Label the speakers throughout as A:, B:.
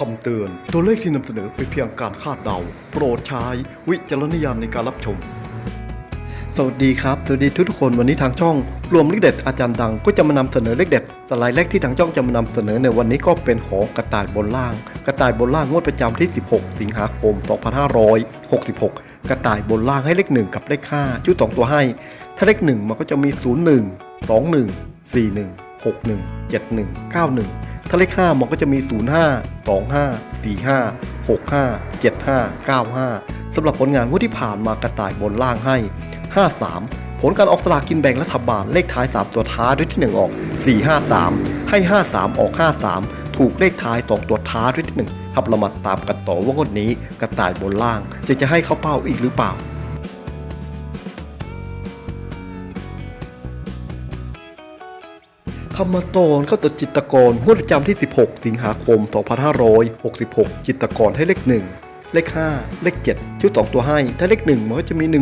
A: คำเตือน ตัวเลขที่นำเสนอเป็นเพียงการคาดเดา โปรดใช้วิจารณญาณในการรับชม สวัสดีครับ สวัสดีทุกคนวันนี้ทางช่อง รวมเลขเด็ดอาจารย์ดังก็จะมานำเสนอเลขเด็ดสไลด์แรกที่ทางช่องจะมานำเสนอในวันนี้ก็เป็นของกระต่ายบนล่าง กระต่ายบนล่างงวดประจำที่ 16 สิงหาคม 2566 กระต่ายบนล่างให้เลข1กับเลข5ชุดสองตัวให้ ถ้าเลข1มันก็จะมี 01 21 41 61 71 91 ถ้าเลข 5 มันก็จะมี 05 25 45 65 75 95สำหรับผลงานงวดที่ผ่านมากระต่ายบนล่างให้ 53 ผลการออกสลากกินแบ่งรัฐบาลเลขท้าย 3 ตัวท้าด้วยที่ 1 ออก 453 ให้ 53 ออก 53 ถูกเลขท้ายตองตัวท้าด้วยที่ 1 ครับเรามาตามกันต่อว่างวดนี้กระต่ายบนล่างจะจะให้เข้าเป้าอีกหรือเปล่า คำมตอนเข้าตัวจิตกร งวดประจำที่ 16 สิงหาคม 2566 จิตกรให้เลข 1 เลข 5 เลข 7 ชุด 2 ตัวให้ ถ้าเลข 1 มันก็จะมี 1 2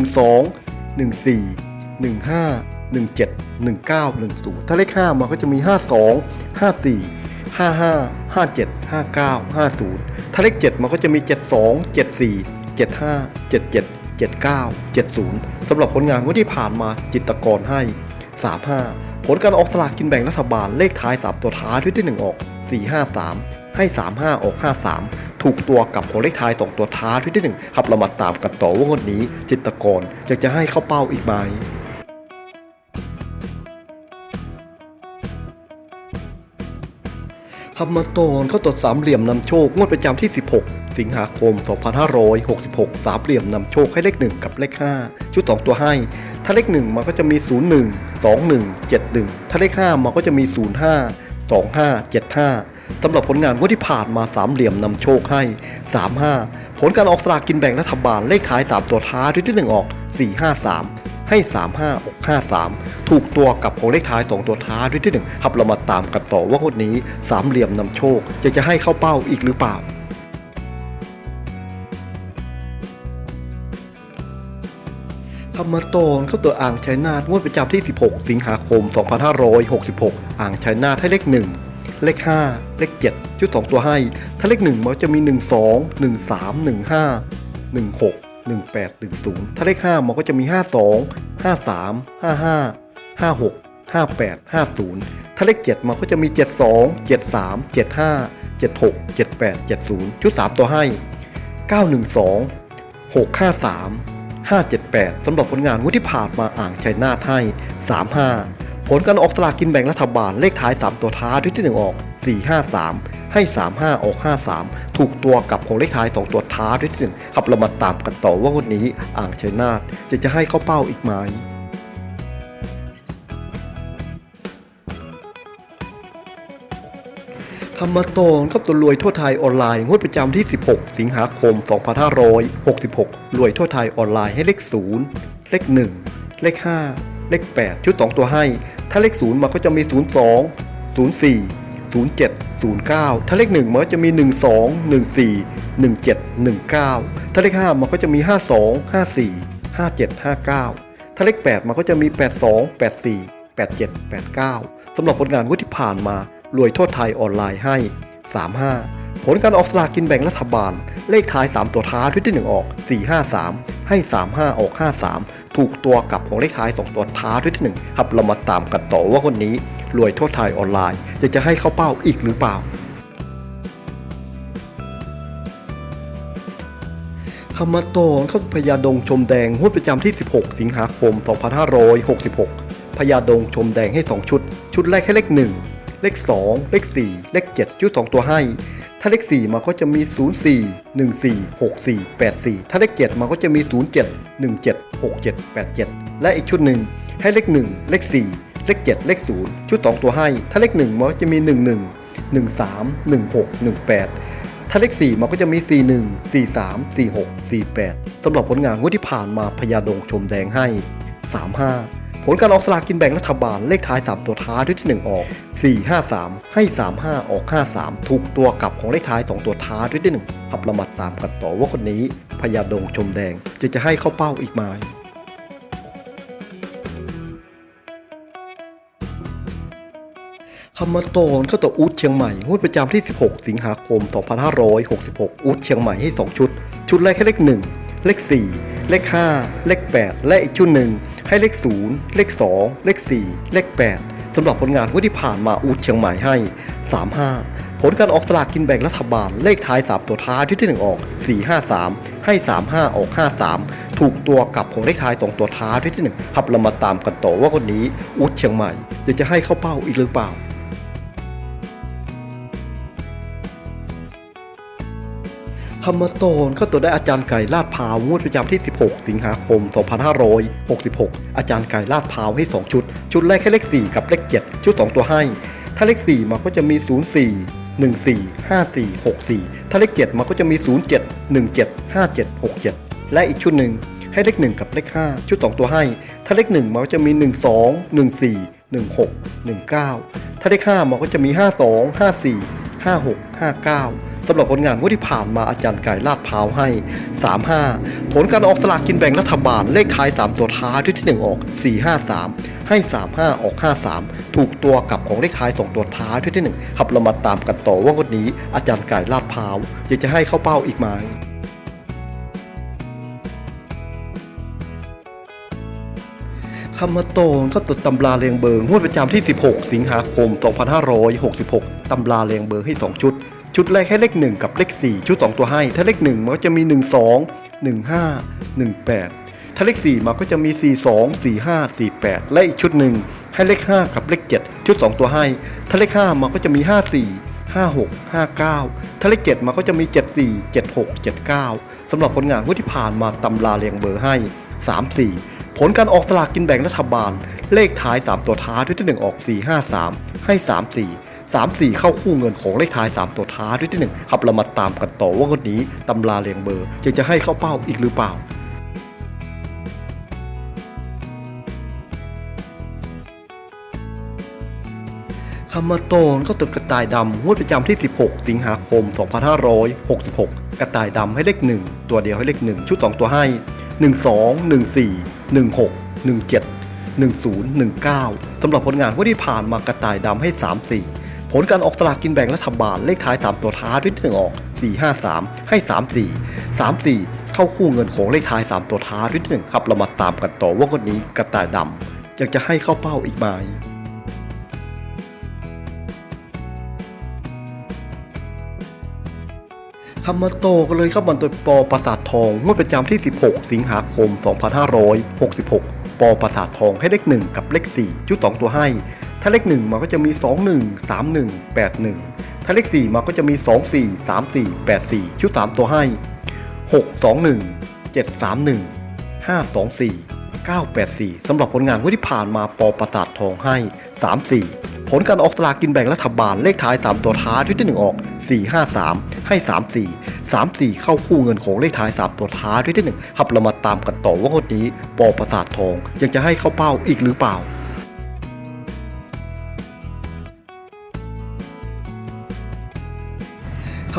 A: 1 4 1 5 1 7 1 9 1 0 ถ้าเลข 5 มันก็จะมี 52 54 55 57 59 50 ถ้าเลข 7 มันก็จะมี 72 74 75 77 79 70สำหรับผลงานงวดที่ผ่านมาจิตกรให้ 35 ผลการออกสลากกินแบ่งรัฐบาลเลขท้าย 3 ตัวท้ายที่ที่1ออก 453 ให้ 35 ออก 53 ถูกตัวกับของเลขท้าย 2 ตัวท้ายที่ที่1ครับเรามาตามกันต่อว่างวดนี้ จิตรกรจะจะให้เข้าเป้าอีกไหม คำมาตอนเข้าตรวจสามเหลี่ยมนำโชคงวดประจำที่ 16 สิงหาคม 2566 สามเหลี่ยมนำโชคให้เลข 1 กับเลข 5 ชุด 2 ตัวให้ ถ้าเลข 1 มันก็จะมี 01 21 71 ถ้าเลข 5 มันก็จะมี 05 25 75สำหรับผลงานงวดที่ผ่านมาสามเหลี่ยมนำโชคให้ 35 ผลการออกสลากกินแบ่งรัฐบาลเลขท้าย 3 ตัวท้ายที่1ออก 453 ให้ 35ออก53 ถูกตัวกับของเลขท้าย 2 ตัวท้ายด้วยที่ 1 ครับเรามาตามกันต่อว่างวดนี้สามเหลี่ยมนำโชคจะจะให้เข้าเป้าอีกหรือเปล่าคำมาตอนเข้าตัวอ่างชัยนาทงวดประจำที่ 16 สิงหาคม 2566 อ่างชัยนาทให้เลข 1 เลข 5 เลข 7 ชุด 2 ตัวให้ ถ้าเลข 1 มันจะมี 1 2 1 3 1 5 1 6 1 8 1 0 ถ้าเลข 5 มันก็จะมี 52 53 55 56 58 50 ถ้าเลข 7 มันก็จะมี 72 73 75 76 78 70 ชุด 3 ตัวให้ 912 653 578 สำหรับผลงานงวดที่ผ่านมาอ่างชัยนาทให้ 35 ผลการออกสลากกินแบ่งรัฐบาลเลขท้าย 3 ตัวท้ายที่ 1 ออก 453 ให้ 35 ออก 53 ถูกตัวกับของเลขท้าย 2 ตัว ท้ายที่1ครับเรามาตามกันต่อว่างวดนี้อ่างชัยนาทจะจะให้เข้าเป้าอีกไหมคำมาตอนกับตัวรวยทั่วไทยออนไลน์งวดประจำที่ 16 สิงหาคม 2566 รวยทั่วไทยออนไลน์ให้เลข 0 เลข 1 เลข 5 เลข 8 ชุด 2 ตัวให้ ถ้าเลข 0มันก็จะมี 02 04 07 09 ถ้าเลข 1 มันก็จะมี 12 14 17 19 ถ้าเลข 5 มันก็จะมี 52 54 57 59 ถ้าเลข 8 มันก็จะมี 82 84 87 89 สำหรับผลงานวุฒิผ่านมา รวยทั่วไทยออนไลน์ให้ 35 ผลการออกสลากกินแบ่งรัฐบาล เลขท้าย 3 ตัวท้ายที่ 1 ออก 453 ให้ 35 ออก 53 ถูกตัวกับของเลขท้าย 2 ตัวท้ายที่ 1 ครับเรามาตามกันต่อว่าคนนี้รวยทั่วไทยออนไลน์จะจะให้เข้าเป้าอีกหรือเปล่า คำมาตอนเข้าพญาดงชมแดงงวดประจำที่ 16 สิงหาคม 2566 พญาดงชมแดงให้ 2 ชุด ชุดแรกให้เลข 1 เลข 2 เลข 4 เลข 7 ชุด 2 ตัวให้ ถ้าเลข4มันก็จะมี 04 14 64 84 ถ้าเลข7มันก็จะมี 07 17 67 87 และอีกชุดหนึ่งให้เลข 1 เลข 4 เลข 7 เลข 0 ชุด 2 ตัวให้ ถ้าเลข 1 มันก็จะมี 11 13 16 18 ถ้าเลข 4 มันก็จะมี 41 43 46 48 สำหรับผลงานงวดที่ผ่านมาพญาดงชมแดงให้ 35 ผลการออกสลากกินแบ่งรัฐบาลเลขท้าย 3 ตัวท้ายด้วยที่ 1 ออก 453 ให้ 35 ออก 53 ถูกตัวกลับของเลขท้าย 2 ตัวท้ายด้วยที่1ครับเรามาตามกันต่อว่าคนนี้พญาดงชมแดงจะจะให้เข้าเป้าอีกไหมคคำมาโตนเข้าตัวอูดเชียงใหม่งวดประจำที่ 16 สิงหาคม 2566 อูดเชียงใหม่ให้ 2 ชุด ชุดแรกให้เลข 1 เลข 4 เลข 5 เลข 8 และอีกชุดหนึ่งให้เลข 0 เลข 2 เลข 4 เลข 8 สำหรับผลงานงวดที่ผ่านมาอูดเชียงใหม่ให้ 35 ผลการออกสลากกินแบ่งรัฐบาลเลขท้าย 3 ตัวท้ายที่ที่ 1 ออก 453 ให้ 35 ออก 53 ถูกตัวกับของเลขท้ายตรงตัวท้ายที่ที่ 1 ขับเรามาตามกันต่อว่าคนนี้อูดเชียงใหม่จะจะให้เข้าเป้าอีกหรือเปล่า คำมาโตนก็ตัวได้อาจารย์ไก่ลาดพาวงวดประจำที่ 16 สิงหาคม 2566 อาจารย์ไก่ลาดพาวให้ 2 ชุด ชุดแรกให้เลข 4 กับเลข 7 ชุด 2 ตัวให้ ถ้าเลข 4 มาก็จะมี 04 14 54 64 ถ้าเลข 7 มาก็จะมี 07 17 57 67 และอีกชุดหนึ่งให้เลข 1 กับเลข 5 ชุด 2 ตัวให้ ถ้าเลข 1 มาก็จะมี 12 14 16 19 ถ้าเลข 5 มาก็จะมี 52 54 56 59 สำหรับผลงานงวดที่ผ่านมาอาจารย์ไก่ลาดพร้าวให้ 35 ผลการออกสลากกินแบ่งรัฐบาลเลขท้าย 3 ตัวท้ายที่ 1 ออก 453 ให้ 35 ออก 53 ถูกตัวกลับของเลขท้าย 2 ตัวท้ายที่ที่1ครับเรามาตามกันต่อว่างวดนี้อาจารย์ไก่ลาดพร้าวอยากจะให้เข้าเป้าอีกไหมคำมาโตนก็ตรวจตำราเรียงเบอร์งวดประจำที่ 16 สิงหาคม 2566 ตำราเรียงเบอร์ให้ 2 ชุด ชุดแรกให้เลข 1 กับเลข 4 ชุด 2 ตัวให้ ถ้าเลข 1 มันก็จะมี 12 15 18 ถ้าเลข 4 มันก็จะมี 42 45 48 และอีกชุดหนึ่งให้เลข 5 กับเลข 7 ชุด 2 ตัวให้ ถ้าเลข 5 มันก็จะมี 54 56 59 ถ้าเลข 7มันก็จะมี 74 76 79สำหรับผลงานงวดที่ผ่านมาตำราเรียงเบอร์ให้ 34 ผลการออกสลากกินแบ่งรัฐบาล เลขท้าย 3 ตัวท้ายที่ที่ 1 ออก 453 ให้ 34 34 เข้าคู่เงินของเลขท้าย 3 ตัวท้ายที่ที่1ครับเรามาตามกันต่อว่าคนนี้ตำราเรียงเบอร์จะจะให้เข้าเป้าอีกหรือเปล่าคำมาโตนก็ตกกระต่ายดำงวดประจำที่ 16 สิงหาคม 2566 กระต่ายดำให้เลข 1 ตัวเดียวให้เลข 1 ชุด 2 ตัวให้ 12 14 16 17 10 19 สำหรับผลงานงวดที่ผ่านมากระต่ายดำให้ 34 ผลการออกสลากกินแบ่งรัฐบาลเลขท้าย 3 ตัวท้ายที่1ออก 453 ให้ 34 34 เข้าคู่เงินของเลขท้าย 3 ตัวท้ายที่1ครับเรามาตามกันต่อว่าคนนี้กระต่ายดำอยากจะให้เข้าเป้าอีกไหมคำมาโตก็เลยเข้ามาโดยปอประสาททองงวดประจำที่ 16 สิงหาคม 2566 ปอประสาททองให้เลข 1 กับเลข4ชุด2ตัวให้ ถ้าเลข1มันก็จะมี 21 31 81 ถ้าเลข4มันก็จะมี 24 34 84 ชุด 3 ตัวให้ 621 731 524 984 สำหรับผลงานที่ผ่านมาปอประสาททองให้ 34 ผลการออกสลากกินแบ่งรัฐบาลเลขท้าย 3 ตัวท้ายที่ที่ 1 ออก 453 ให้ 34 34 เข้าคู่เงินของเลขท้าย 3 ตัวท้ายที่ที่1ครับเรามาตามกันต่อว่าคนนี้ปอประสาททองยังจะให้เข้าเป้าอีกหรือเปล่า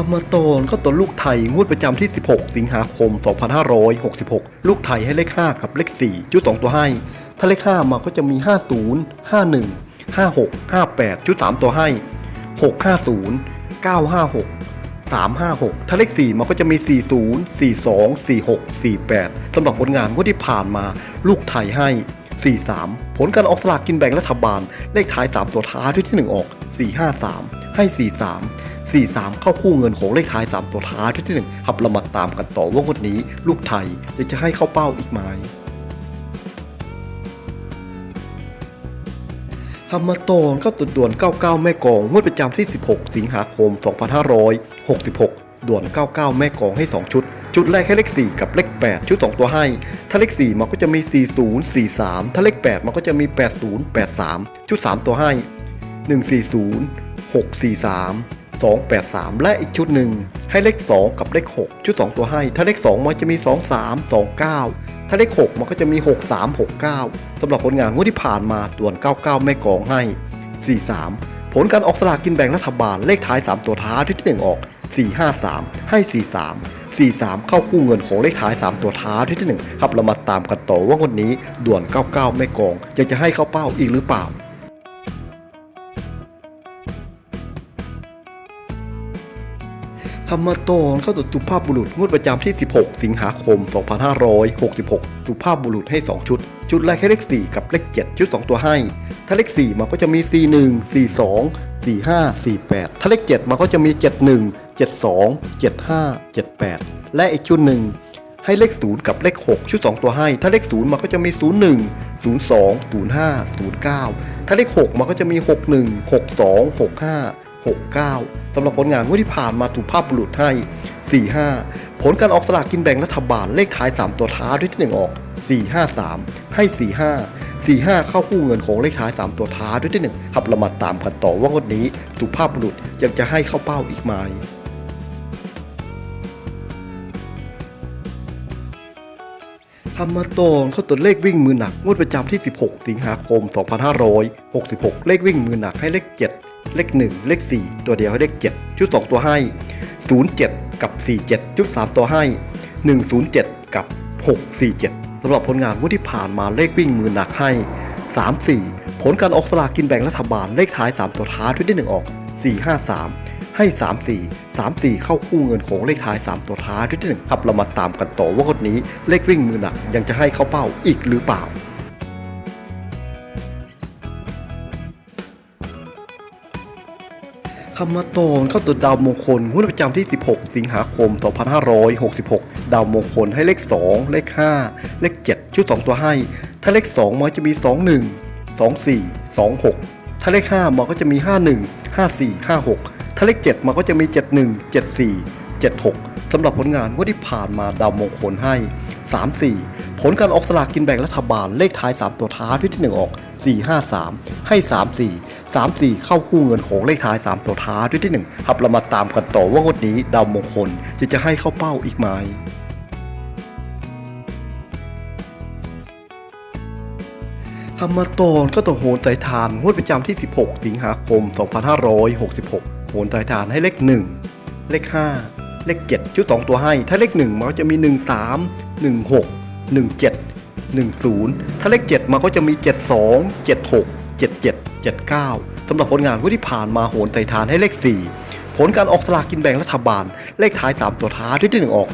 A: คำมาโตนก็ตัวลูกไทยงวดประจำที่ 16 สิงหาคม 2566 ลูกไทยให้เลข 5 กับเลข4ชุด 2 ตัวให้ ถ้าเลข 5 มาก็จะมี 50 51 56 58ชุด 3 ตัวให้ 650 956 356 ถ้าเลข 4 มันก็จะมี 40 42 46 48 สำหรับผลงานงวดที่ผ่านมาลูกไทยให้ 43 ผลการออกสลากกินแบ่งรัฐบาล เลขท้าย 3 ตัวท้ายที่ 1 ออก 453 ให้ 43 43 เข้าคู่เงินของเลขท้าย 3 ตัวท้ายที่1ครับเรามาตามกันต่อว่างวดนี้ ลูกไทยจะจะให้เข้าเป้าอีกไหมคำมาโตนก็ตุดด่วน 99 แม่กองงวดประจำที่ 16 สิงหาคม 2566 ด่วน 99 แม่กองให้ 2 ชุด ชุดแรกให้เลข 4 กับเลข 8 ชุด 2 ตัวให้ ถ้าเลข 4 มันก็จะมี 40 43 ถ้าเลข 8 มันก็จะมี 80 83 ชุด 3 ตัวให้ 140 643 283 และอีกชุดหนึ่ง ให้เลข 2 กับเลข 6 ชุด 2 ตัวให้ ถ้าเลข 2 มันจะมี 23 29 ถ้าเลข 6 มันก็จะมี 63 69สำหรับผลงานงวดที่ผ่านมาตัวน 99 แม่กองให้ 43 ผลการออกสลากกินแบ่งรัฐบาลเลขท้าย 3 ตัวท้ายที่ที่ 1 ออก 453 ให้ 43 43 เข้าคู่เงินของเลขท้าย 3 ตัวท้ายที่ที่ 1 ครับเรามาตามกันต่อว่างวันนี้ด่วน 99 แม่กองจะจะให้เข้าเป้าอีกหรือเปล่า ธรรมตอนเข้าสู่สุภาพบุรุษงวดประจำที่ 16 สิงหาคม 2566 สุภาพบุรุษให้ 2 ชุด ชุดแรกให้เลข 4 กับเลข 7 ชุด 2 ตัวให้ ถ้าเลข 4 มันก็จะมี 41 42 45 48 ถ้าเลข 7 มันก็จะมี 71 72 75 78 และอีกชุดหนึ่งให้เลข 0 กับเลข 6 ชุด 2 ตัวให้ ถ้าเลข 0 มันก็จะมี 01 02 05 09 ถ้าเลข 6 มันก็จะมี 61 62 65 69สำหรับผลงานงวดที่ผ่านมาถูกภาพบุรุษให้ 45 ผลการออกสลากกินแบ่งรัฐบาลเลขท้าย 3 ตัวท้ายด้วยที่ 1 ออก 453 ให้ 45 45 เข้าคู่เงินของเลขท้าย 3 ตัวท้ายด้วยที่1ครับเรามาตามกันต่อว่างวดนี้ถูกภาพบุรุษยังจะให้เข้าเป้าอีกไหมธรรมตอนเข้าตัวเลขวิ่งมือหนักงวดประจำที่ 16 สิงหาคม 2566 เลขวิ่งมือหนักให้เลข 7 เลข 1 เลข 4 ตัวเดียวให้เลข 7 ชุด 2 ตัวให้ 07 กับ 47 ชุด 3 ตัวให้ 107 กับ 647สำหรับผลงานงวดที่ผ่านมาเลขวิ่งมือหนักให้ 34 ผลการออกสลากกินแบ่งรัฐบาลเลขท้าย 3 ตัวท้ายด้วยที่ 1 ออก 453ให้ 34 34 เข้าคู่เงินของเลขท้าย 3 ตัวท้ายด้วยที่1ครับเรามาตามกันต่อว่าคนนี้เลขวิ่งมือหนักยังจะให้เข้าเป้าอีกหรือเปล่า คำมาตอนเข้าตัวดาวมงคลงวดประจำที่ 16 สิงหาคม 2566 ดาวมงคลให้เลข 2 เลข 5 เลข 7 ชุด 2 ตัวให้ ถ้าเลข 2 มันจะมี 21 24 26 ถ้าเลข 5 มันก็จะมี 51 54 56 ถ้าเลข 7 มันก็จะมี 71 74 76สำหรับผลงานงวดที่ผ่านมาดาวมงคลให้ 34 ผลการออกสลากกินแบ่งรัฐบาลเลขท้าย 3 ตัวท้ายด้วยที่ 1 ออก 453 ให้ 34 34 เข้าคู่เงินของเลขท้าย 3 ตัวท้ายด้วยที่ 1 ครับเรามาตามกันต่อว่างวดนี้ดาวมงคลจะจะให้เข้าเป้าอีกไหมคำมาตอนก็ต่อโหนไตรทานงวดประจำที่ 16 สิงหาคม 2566 โหนไตรทานให้เลข 1 เลข 5 เลข 7 ชุด 2 ตัวให้ ถ้าเลข 1 มันก็จะมี 13 16 10 ถ้าเลข 7 มันก็จะมี 72 76 77 79สำหรับผลงานวดที่ผ่านมาโหนไตรทานให้เลข 4 ผลการออกสลากกินแบ่งรัฐบาล เลขท้าย 3 ตัวท้ายด้วยที่ 1 ออก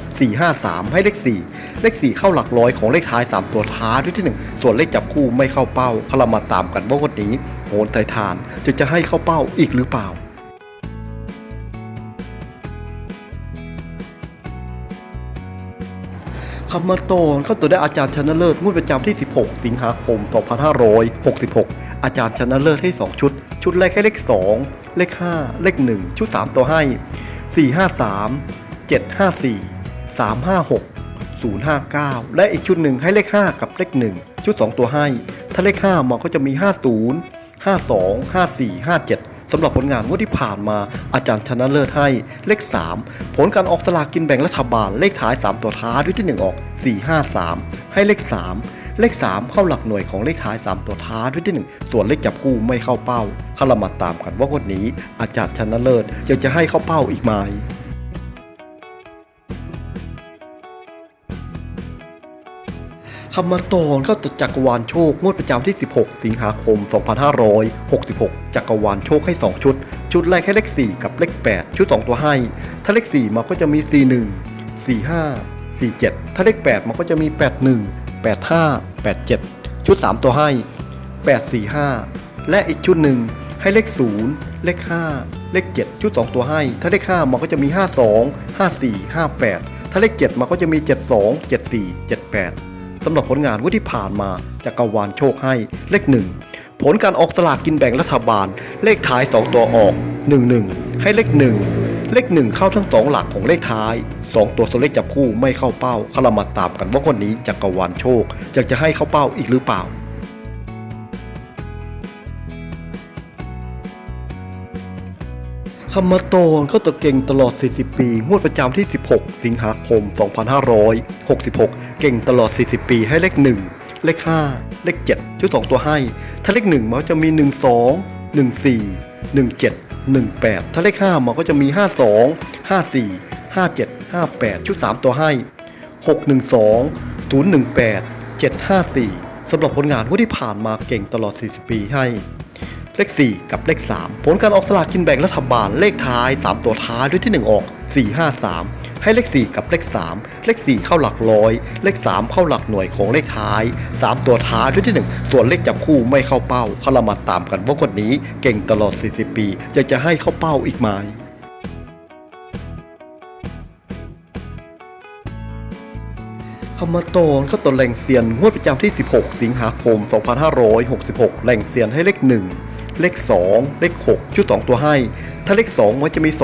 A: 453 ให้เลข 4 เลข 4 เข้าหลักร้อยของเลขท้าย 3 ตัวท้ายด้วยที่ 1 ส่วนเลขจับคู่ไม่เข้าเป้าเรามาตามกันว่าวันนี้โหนไททานจะจะให้เข้าเป้าอีกหรือเปล่า คำมาตอนเข้าตัวได้อาจารย์ชนะเลิศงวดประจำที่ 16 สิงหาคม 2566 อาจารย์ชนะเลิศให้ 2 ชุด ชุดแรกให้เลข 2 เลข 5 เลข 1 ชุด 3 ตัวให้ 453 754 356 059 และอีกชุดหนึ่งให้เลข 5 กับเลข 1 ชุด 2 ตัวให้ ถ้าเลข 5 มันก็จะมี 50 52 54 57สำหรับผลงานงวดที่ผ่านมาอาจารย์ชนะเลิศให้เลข 3 ผลการออกสลากกินแบ่งรัฐบาลเลขท้าย 3 ตัวท้ายด้วยที่ 1 ออก 453 ให้เลข 3 เลข 3 เข้าหลักหน่วยของเลขท้าย 3 ตัวท้ายด้วยที่ 1 ส่วนเลขจับคู่ไม่เข้าเป้าข้ารามาตามกันว่างวดนี้ อาจารย์ชนะเลิศยังจะให้เข้าเป้าอีกไหม คำมตอนเข้าจักรวาลโชคงวดประจำที่ 16 สิงหาคม 2566 จักรวาลโชคให้ 2 ชุด ชุดแรกให้เลข 4 กับเลข 8 ชุด 2 ตัวให้ ถ้าเลข 4มันก็จะมี 41 45 47 ถ้าเลข 8มันก็จะมี 81 85 87 ชุด 3 ตัวให้ 845 และอีกชุดหนึ่งให้เลข 0 เลข 5 เลข 7 ชุด 2 ตัวให้ ถ้าเลข 5มันก็จะมี 52 54 58 ถ้าเลข 7มันก็จะมี 72 74 78 สำหรับผลงานงวดที่ผ่านมาจากกรวาลโชคให้เลขหนึ่งผลการออกสลากกินแบ่งรัฐบาล เลขท้าย 2 ตัวออก 11 ให้เลข 1 เลข 1 เข้าทั้ง 2 หลักของเลขท้าย 2 ตัวส่เลขจับคู่ไม่เข้าเป้าขาเรามาตามกันว่าคนนี้จากกรวาลโชคอยากจะให้เข้าเป้าอีกหรือเปล่า คำมาตอนก็ตะเก่งตลอด 40 ปี งวดประจำที่ 16 สิงหาคม 2566 เก่งตลอด 40 ปีให้เลข 1 เลข 5 เลข 7 ชุด 2 ตัวให้ ถ้าเลข 1 มันก็จะมี 12 14 17 18 ถ้าเลข 5 มันก็จะมี 52 54 57 58 ชุด 3 ตัวให้ 612 018 754 สำหรับผลงานวที่ผ่านมาเก่งตลอด 40 ปีให้ เลข 4 กับเลข 3 ผลการออกสลากกินแบ่งรัฐบาลเลขท้าย 3 ตัวท้ายด้วยที่ 1 ออก 453 ให้เลข 4 กับเลข 3 เลข 4 เข้าหลักร้อย เลข 3 เข้าหลักหน่วยของเลขท้าย 3 ตัวท้ายด้วยที่ 1 ส่วนเลขจับคู่ไม่เข้าเป้าเขารมาตามกันว่าคนนี้เก่งตลอด 40 ปีจะจะให้เข้าเป้าอีกไหมคำมาโตนเข้าตัวแหล่งเซียนงวดประจำที่ 16 สิงหาคม 2566 แหล่งเซียนให้เลข1 เลข 2 เลข 6 ชุด 2 ตัวให้ ถ้าเลข 2 มันจะมี 21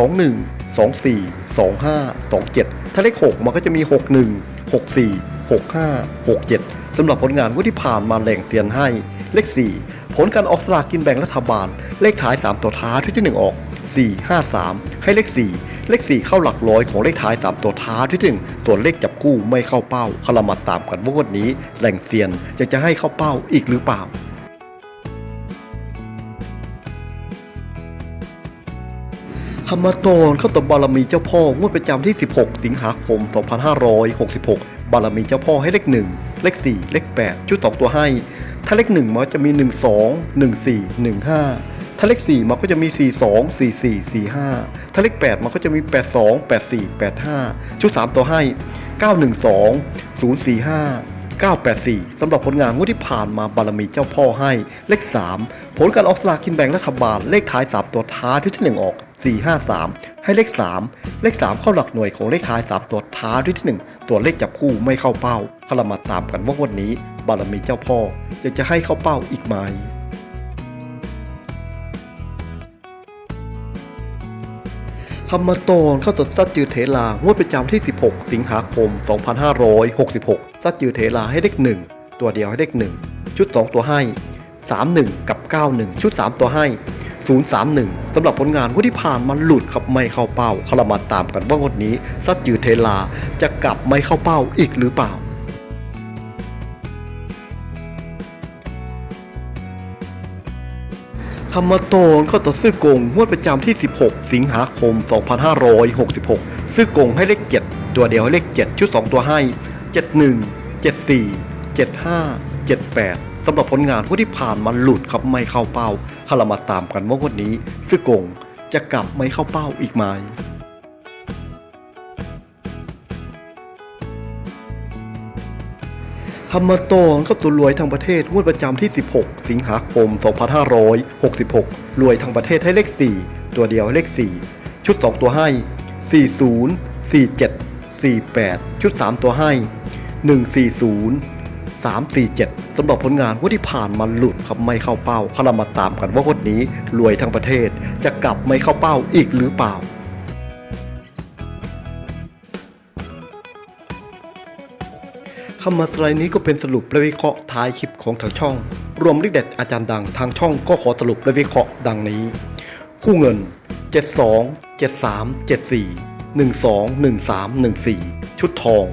A: 24 25 27 ถ้าเลข 6 มันก็จะมี 61 64 65 67 สำหรับผลงานวดที่ผ่านมาแหล่งเซียนให้ เลข 4 ผลการออกสลากกินแบ่งรัฐบาล เลขท้าย 3 ตัวท้ายที่ 1 ออก 4 5 3 ให้เลข 4 เลข 4 เข้าหลักร้อยของเลขท้าย 3 ตัวท้ายที่หนึ่งส่วนเลขจับคู่ไม่เข้าเป้าคารามาตามกันว่างวดนี้แหล่งเซียนจะจะให้เข้าเป้าอีกหรือเปล่า คำมาโตนเข้าตบบารมีเจ้าพ่องวดประจำที่ 16 สิงหาคม 2566 บารมีเจ้าพ่อให้เลข 1 เลข 4 เลข 8 ชุด2ตัวให้ ถ้าเลข 1 มันจะมี 1 2 1 4 1 5 ถ้าเลข 4 มันก็จะมี 4 2 4 4 4 5 ถ้าเลข 8 มันก็จะมี 8 2 8 4 8 5 ชุด 3 ตัวให้ 912 045 984 สำหรับผลงานงวดที่ผ่านมาบารมีเจ้าพ่อให้ เลข 3 ผลการออกสลากกินแบ่งรัฐบาลเลขท้าย 3 ตัวท้ายที่ที่ 1 ออก 453 ให้เลข 3 เลข 3 เข้าหลักหน่วยของเลขท้าย 3 ตัวท้ายที่ที่ 1 ตัวเลขจับคู่ไม่เข้าเป้าก็เรามาตามกันว่าวันนี้ บารมีเจ้าพ่อจะจะให้เข้าเป้าอีกไหมคำมาโตนเข้าตดซัดจือเทลางวดประจำที่ 16 สิงหาคม 2566ซัดจือเทลาให้เลข1 ตัวเดียวให้เลข1 ชุด 2 ตัวให้ 31 กับ 91 ชุด 3 ตัวให้ 031 สำหรับผลงานที่ผ่านมันหลุดครับไม่เข้าเป้าเขารมาตามกันว่างวดนี้ ซัดจือเทลาจะกลับไม่เข้าเป้าอีกหรือเปล่าคำมาโตนเข้าต่อซื่อกงงวดประจำที่ 16 สิงหาคม 2566 ซื่อกงให้เลข 7 ตัวเดียวให้เลข 7 ชุด 2 ตัวให้ 71 74 75 78 สำหรับผลงานงวดที่ผ่านมันหลุดครับไม่เข้าเป้าเขารามาตามกันว่างวดนี้ซื่อกงจะกลับไม่เข้าเป้าอีกไหมคำมาโตนก็ตัวรวยทั้งประเทศงวดประจำที่ 16 สิงหาคม 2566 รวยทั้งประเทศให้เลข 4 ตัวเดียวให้เลข 4 ชุด 2 ตัวให้ 40 47 48 ชุด 3 ตัวให้ 140 347สำหรับผลงานงวดที่ผ่านมาหลุดครับไม่เข้าเป้าเขารามาตามกันว่างวดนี้รวยทั้งประเทศจะกลับไม่เข้าเป้าอีกหรือเปล่าคำมาสไลด์นี้ก็เป็นสรุปและวิเคราะห์ท้ายคลิปของทางช่อง รวมลิขเด็ดอาจารย์ดังทางช่องก็ขอสรุปและวิเคราะห์ดังนี้ คู่เงิน 72 73 74 12 13 14 ชุดทอง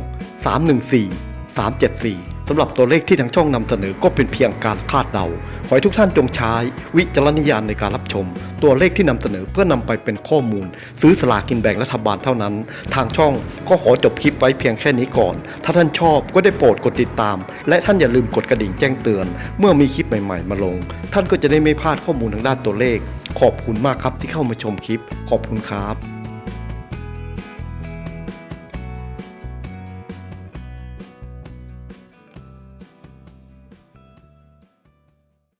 A: 314 374 สำหรับตัวเลขที่ทางช่องนำเสนอก็เป็นเพียงการคาดเดา ขอให้ทุกท่านจงใช้ วิจารณญาณในการรับชม ตัวเลขที่นำเสนอเพื่อนำไปเป็นข้อมูล ซื้อสลากินแบ่งรัฐบาลเท่านั้น ทางช่องก็ขอจบคลิปไว้เพียงแค่นี้ก่อน ถ้าท่านชอบก็ได้โปรดกดติดตาม และท่านอย่าลืมกดกระดิ่งแจ้งเตือน เมื่อมีคลิปใหม่ๆ มาลง ท่านก็จะได้ไม่พลาดข้อมูลทางด้านตัวเลข ขอบคุณมากครับที่เข้ามาชมคลิป ขอบคุณครับ